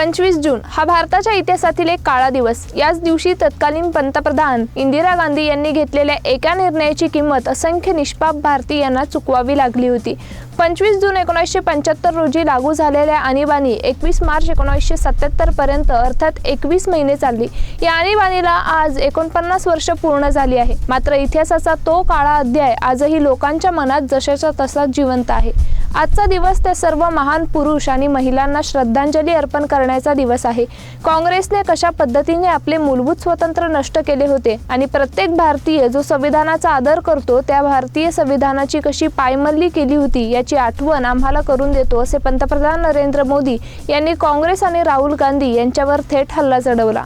पंचवीस जून हा भारताच्या इतिहासातील एक काळा दिवस. याच दिवशी तत्कालीन पंतप्रधान इंदिरा गांधी यांनी घेतलेल्या एका निर्णयाची किंमत असंख्य निष्पाप भारतीयांना चुकवावी लागली होती. पंचवीस जून एकोणीसशे पंच्याहत्तर रोजी लागू झालेल्या आणीबाणी एकवीस मार्च एकोणीसशे सत्याहत्तर पर्यंत अर्थात एकवीस महिने चालली. या आणीबाणीला आज एकोणपन्नास वर्ष पूर्ण झाली आहे. मात्र इतिहासाचा तो काळा अध्याय आजही लोकांच्या मनात जशाचा तसाच जिवंत आहे. आजचा दिवस त्या सर्व महान पुरुष आणि महिलांना श्रद्धांजली अर्पण करण्याचा दिवस आहे. काँग्रेसने कशा पद्धतीने आपले मूलभूत स्वातंत्र्य नष्ट केले होते आणि प्रत्येक भारतीय जो संविधानाचा आदर करतो त्या भारतीय संविधानाची कशी पायमल्ली केली होती याची आठवण आम्हाला करून देतो असे पंतप्रधान नरेंद्र मोदी यांनी काँग्रेस आणि राहुल गांधी यांच्यावर थेट हल्ला चढवला.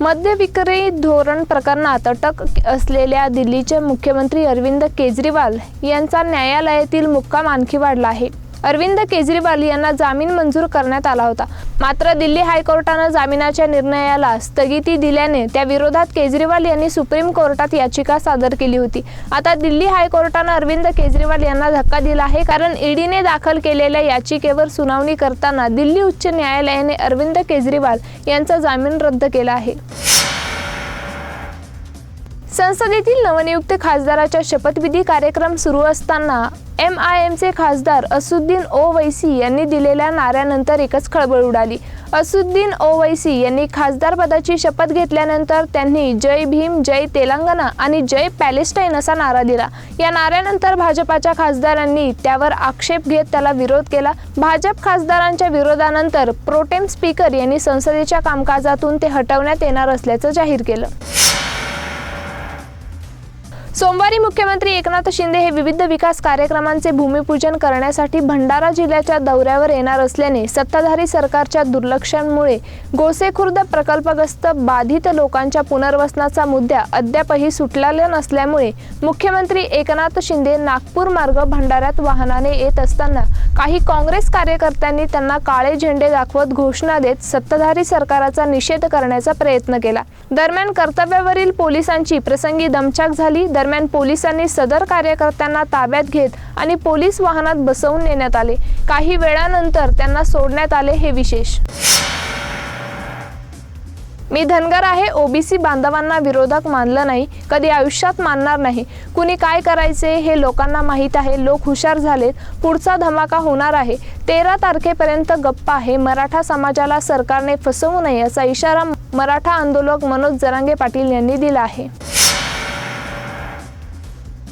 मद्य विक्री धोरण प्रकरणात अटक असलेल्या दिल्लीचे मुख्यमंत्री अरविंद केजरीवाल यांचा न्यायालयातील मुक्काम आणखी वाढला आहे. अरविंद केजरीवाल यांना जामीन मंजूर करण्यात आला होता. मात्र दिल्ली हायकोर्टानं जामिनाच्या निर्णयाला स्थगिती दिल्याने त्या विरोधात केजरीवाल यांनी सुप्रीम कोर्टात याचिका सादर केली होती. आता दिल्ली हायकोर्टानं अरविंद केजरीवाल यांना धक्का दिला आहे कारण ईडीने दाखल केलेल्या याचिकेवर सुनावणी करताना दिल्ली उच्च न्यायालयाने अरविंद केजरीवाल यांचा जामीन रद्द केला आहे. संसदेतील नवनियुक्त खासदाराच्या शपथविधी कार्यक्रम सुरू असताना एम आय एमचे खासदार असुद्दीन ओवैसी यांनी दिलेल्या नाऱ्यानंतर एकच खळबळ उडाली. असुद्दीन ओवैसी यांनी खासदार पदाची शपथ घेतल्यानंतर त्यांनी जय भीम जय तेलंगणा आणि जय पॅलेस्टाईन असा नारा दिला. या नाऱ्यानंतर भाजपाच्या खासदारांनी त्यावर आक्षेप घेत त्याला विरोध केला. भाजप खासदारांच्या विरोधानंतर प्रोटेम स्पीकर यांनी संसदेच्या कामकाजातून ते हटवण्यात येणार असल्याचं जाहीर केलं. सोमवारी मुख्यमंत्री एकनाथ शिंदे हे विविध विकास कार्यक्रमांचे भूमिपूजन करण्यासाठी भंडारा जिल्ह्याच्या दौऱ्यावर येणार असल्याने सत्ताधारी सरकारच्या दुर्लक्षांमुळे गोसेखुर्द प्रकल्पग्रस्त बाधित लोकांच्या पुनर्वसनाचा मुद्दा अद्यापही सुटलेला नसल्यामुळे मुख्यमंत्री एकनाथ शिंदे नागपूर मार्ग भंडाऱ्यात वाहनाने येत असताना काही काँग्रेस कार्यकर्त्यांनी त्यांना काळे झेंडे दाखवत घोषणा देत सत्ताधारी सरकाराचा निषेध करण्याचा प्रयत्न केला. दरम्यान कर्तव्यावरील पोलिसांची प्रसंगी दमछाक झाली. दरम्यान दरम्यान पोलिसांनी सदर कार्यकर्त्यांना ताब्यात घेत आणि पोलीस वाहनात बसवून नेण्यात आले. काही वेळानंतर त्यांना सोडण्यात आले हे विशेष. मी धनगर आहे ओबीसी बांधवांना विरोधक मानलं नाही कधी आयुष्यात मानणार नाही. कुणी काय करायचे हे लोकांना माहीत आहे. लोक हुशार झालेत. पुढचा धमाका होणार आहे. तेरा तारखेपर्यंत गप्पा आहे. मराठा समाजाला सरकारने फसवू नये असा इशारा मराठा आंदोलक मनोज जरांगे पाटील यांनी दिला आहे.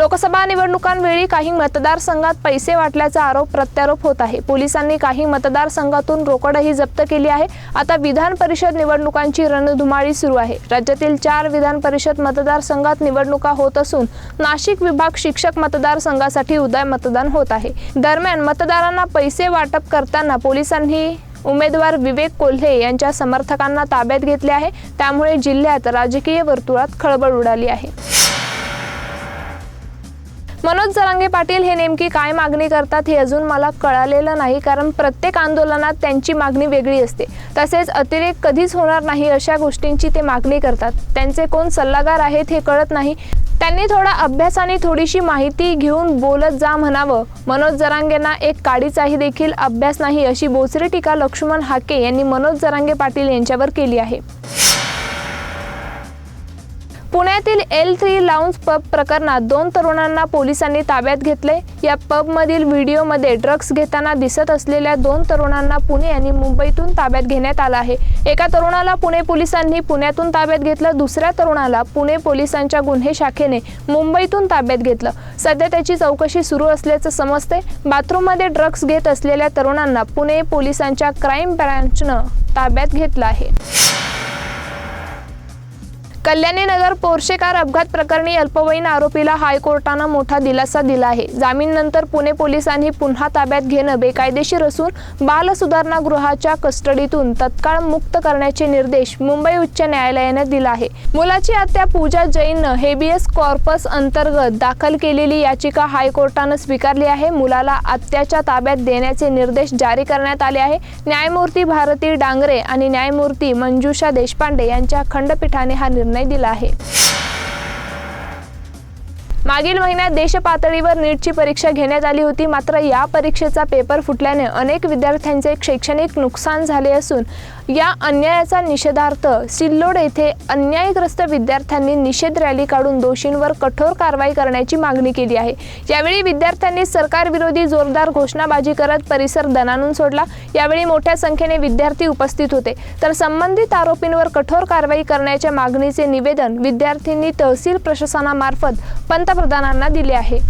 लोकसभा निवडणुकांवेळी काही मतदारसंघात पैसे वाटल्याचा आरोप प्रत्यारोप होत आहे. पोलिसांनी काही मतदारसंघातून रोकडही जप्त केली आहे. आता विधान परिषद निवडणुकांची रणधुमाळी सुरू आहे. राज्यातील चार विधान परिषद मतदारसंघात निवडणुका होत असून नाशिक विभाग शिक्षक मतदारसंघासाठी उदय मतदान होत आहे. दरम्यान मतदारांना पैसे वाटप करताना पोलिसांनी उमेदवार विवेक कोल्हे यांच्या समर्थकांना ताब्यात घेतले आहे. त्यामुळे जिल्ह्यात राजकीय वर्तुळात खळबळ उडाली आहे. मनोज जरांगे पाटील हे नेमकी काय मागणी करतात हे अजून मला कळालेलं नाही कारण प्रत्येक आंदोलनात त्यांची मागणी वेगळी असते. तसेच अतिरेक कधीच होणार नाही अशा गोष्टींची ते मागणी करतात. त्यांचे कोण सल्लागार आहेत हे कळत नाही. त्यांनी थोडा अभ्यास आणि थोडीशी माहिती घेऊन बोलत जा म्हणावं. मनोज जरांगेंना एक काडीचाही देखील अभ्यास नाही अशी बोचरी टीका लक्ष्मण हाके यांनी मनोज जरांगे पाटील यांच्यावर केली आहे. पुण्यातील एल थ्री लाऊन्स पब प्रकरणात दोन तरुणांना पोलिसांनी ताब्यात घेतले या पबमधील व्हिडिओमध्ये ड्रग्ज घेताना दिसत असलेल्या दोन तरुणांना पुणे आणि मुंबईतून ताब्यात घेण्यात आलं आहे. एका तरुणाला पुणे पोलिसांनी पुण्यातून ताब्यात घेतलं दुसऱ्या तरुणाला पुणे पोलिसांच्या गुन्हे शाखेने मुंबईतून ताब्यात घेतलं. सध्या त्याची चौकशी सुरू असल्याचं समजते बाथरूममध्ये ड्रग्ज घेत असलेल्या तरुणांना पुणे पोलिसांच्या क्राईम ब्रँचनं ताब्यात घेतलं आहे. कल्याणी नगर पोर्शे कार अपघात प्रकरणी अल्पवयीन आरोपीला हायकोर्टानं मोठा दिलासा दिला आहे. जामीननंतर पुणे पोलिसांनी पुन्हा ताब्यात घेणं बेकायदेशीर असून बाल सुधारणा गृहाच्या कस्टडीतून तत्काळ मुक्त करण्याचे निर्देश मुंबई उच्च न्यायालयानं दिला आहे. मुलाची आत्या पूजा जैननं हेबियस कॉर्पस अंतर्गत दाखल केलेली याचिका हायकोर्टानं स्वीकारली आहे. मुलाला आत्याच्या ताब्यात देण्याचे निर्देश जारी करण्यात आले आहे. न्यायमूर्ती भारती डांगरे आणि न्यायमूर्ती मंजुषा देशपांडे यांच्या खंडपीठाने हा निर्णय दिला आहे. मागील महिन्यात देशपातळीवर नीटची परीक्षा घेण्यात आली होती मात्र या परीक्षेचा पेपर फुटल्याने अनेक विद्यार्थ्यांचे शैक्षणिक नुकसान झाले असून या अन्यायाचा निषेधार्थ सिल्लोड येथे अन्यायग्रस्त विद्यार्थ्यांनी निषेध रॅली काढून दोषींवर कठोर कारवाई करण्याची मागणी केली आहे. यावेळी विद्यार्थ्यांनी सरकारविरोधी जोरदार घोषणाबाजी करत परिसर दणानून सोडला. यावेळी मोठ्या संख्येने विद्यार्थी उपस्थित होते. तर संबंधित आरोपींवर कठोर कारवाई करण्याच्या मागणीचे निवेदन विद्यार्थ्यांनी तहसील प्रशासनामार्फत पंतप्रधानांना दिले आहे.